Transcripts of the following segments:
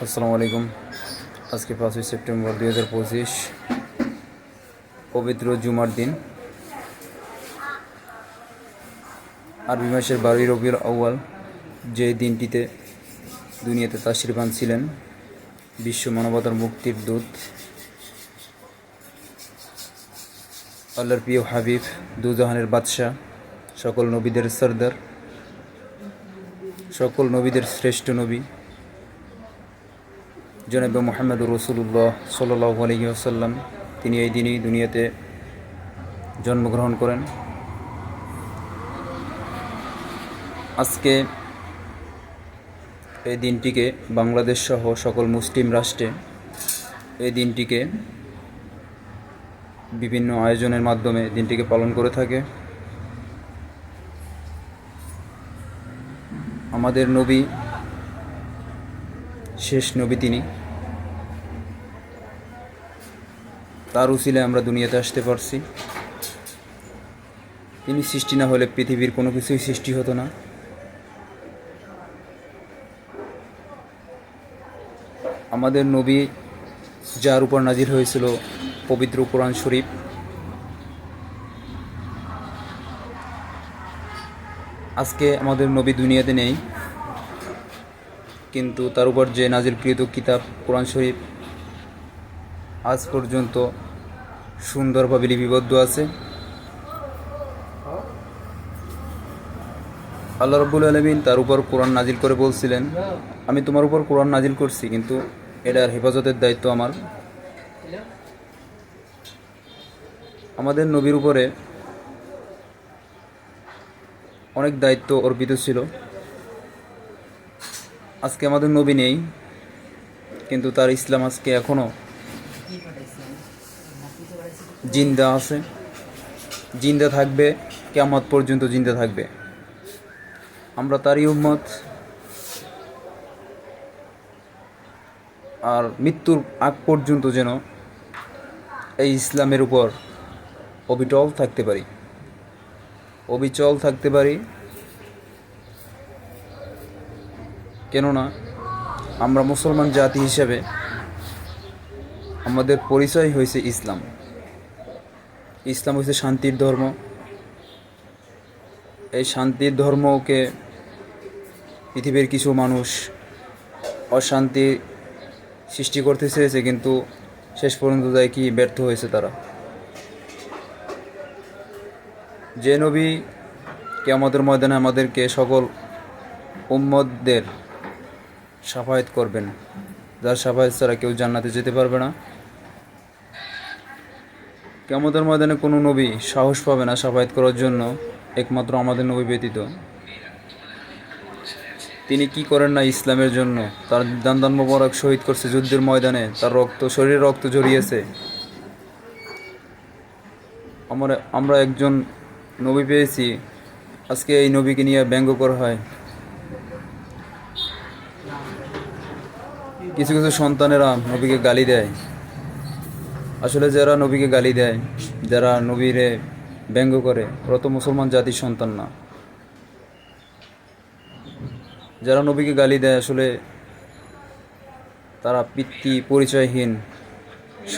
আসসালামু আলাইকুম। আজকে পাঁচই সেপ্টেম্বর দুই হাজার পঁচিশ, পবিত্র জুমার দিন। আরবি মাসের বারোই রবিউল আউয়াল, যে দিনটিতে দুনিয়াতে তাশরিফান ছিলেন, বিশ্ব মানবতার মুক্তির দূত, আল্লাহর প্রিয় হাবিব, দুজাহানের বাদশাহ, সকল নবীদের সর্দার, সকল নবীদের শ্রেষ্ঠ নবী জনাব মোহাম্মদ রসুল্লাহ সাল্লাহ আসাল্লাম তিনি এই দিনই দুনিয়াতে জন্মগ্রহণ করেন। আজকে এই দিনটিকে বাংলাদেশ সহ সকল মুসলিম রাষ্ট্রে এই দিনটিকে বিভিন্ন আয়োজনের মাধ্যমে দিনটিকে পালন করে থাকে। আমাদের নবী, শেষ নবী তিনি। তার উসিলে আমরা দুনিয়াতে আসতে পারছি। তিনি সৃষ্টি না হলে পৃথিবীর কোনো কিছুই সৃষ্টি হতো না। আমাদের নবী যার উপর নাজির হয়েছিল পবিত্র কোরআন শরীফ, আজকে আমাদের নবী দুনিয়াতে নেই, কিন্তু তার উপর যে নাজিলকৃত কিতাব কোরআন শরীফ আজ পর্যন্ত সুন্দরভাবে লিপিবদ্ধ আছে। আল্লাহ রব্বুল আলমিন তার উপর কোরআন নাজিল করে বলছিলেন, আমি তোমার উপর কোরআন নাজিল করছি, কিন্তু এটার হেফাজতের দায়িত্ব আমার। আমাদের নবীর উপরে অনেক দায়িত্ব অর্পিত ছিল। আজকে আমাদের নবী নেই, কিন্তু তার ইসলাম আজকে এখনও জিন্দা আছে। জিন্দা থাকবে কেমত পর্যন্ত জিন্দা থাকবে। আমরা তারই উম্মত। আর মৃত্যুর আগ পর্যন্ত যেন এই ইসলামের উপর অবিটল থাকতে পারি। অবিচল থাকতে পারি। কেননা আমরা মুসলমান জাতি হিসেবে আমাদের পরিচয় হয়েছে ইসলাম। ইসলাম হচ্ছে শান্তির ধর্ম। এই শান্তির ধর্মকে পৃথিবীর কিছু মানুষ অশান্তি সৃষ্টি করতে চেয়েছে, কিন্তু শেষ পর্যন্ত যায় কি ব্যর্থ হয়েছে তারা। যে নবী আমাদের ময়দানে আমাদেরকে সকল উম্মদদের সাফায়াত করবেন, যার সাফায়াত ছাড়া কেউ জান্নাতে যেতে পারবে না। কেমতের ময়দানে কোনো নবী সাহস পাবে না সাফায়াত করার জন্য, একমাত্র আমাদের নবী ব্যতীত। তিনি কি করেন না ইসলামের জন্য? তার দান মোবারক শহীদ করছে যুদ্ধের ময়দানে, তার রক্ত, শরীরে রক্ত জড়িয়েছে। আমরা আমরা একজন নবী পেয়েছি, আজকে এই নবীকে নিয়ে ব্যঙ্গ করা হয়। কিছু কিছু সন্তানেরা নবীকে গালি দেয়। আসলে যারা নবীকে গালি দেয়, যারা নবীরে ব্যঙ্গ করে, ওরা তো মুসলমান জাতির সন্তান না। যারা নবীকে গালি দেয়, আসলে তারা পিতৃ পরিচয়হীন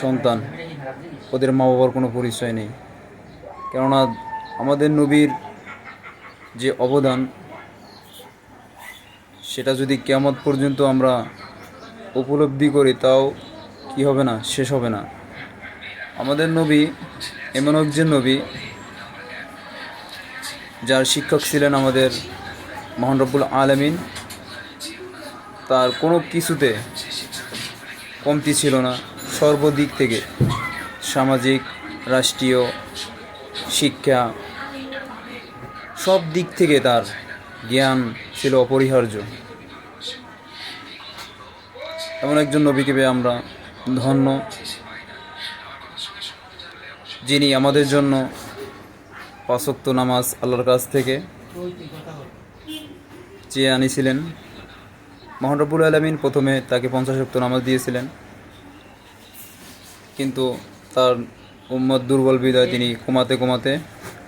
সন্তান। ওদের মা বাবার কোনো পরিচয় নেই। কেননা আমাদের নবীর যে অবদান, সেটা যদি কেমত পর্যন্ত আমরা উপলব্ধি করি, তাও কি হবে না, শেষ হবে না। আমাদের নবী, এমন একজন নবী, যার শিক্ষক ছিলেন আমাদের মহান রব্বুল আলমিন। তার কোনো কিছুতে কমতি ছিল না। সর্বদিক থেকে সামাজিক, রাষ্ট্রীয়, শিক্ষা, সব দিক থেকে তার জ্ঞান ছিল অপরিহার্য। এমন একজন নবীকে পেয়ে আমরা ধন্য। যিনি আমাদের জন্য পাঁচক্ত নামাজ আল্লাহর কাছ থেকে চেয়ে আনিছিলেন। মহানরবুল আলমিন প্রথমে তাকে পঞ্চাশ শক্ত নামাজ দিয়েছিলেন। কিন্তু তার উম্মত দুর্বল বিদায় তিনি কমাতে কমাতে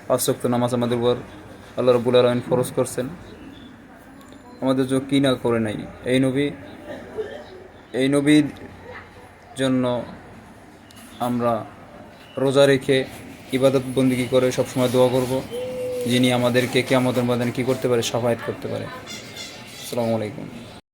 পাঁচশক্ত নামাজ আমাদের উপর আল্লাহ রবুল আলমিন ফরজ করছেন। আমাদের জন্য কী না করে নাই। এই নবী, এই নবীর জন্য আমরা রোজা রেখে ইবাদত বন্দিগি করে সবসময় দোয়া করব? যিনি আমাদেরকে কে আমাদের ময়দানে কী করতে পারে, সাফায়াত করতে পারে। আসসালামু আলাইকুম।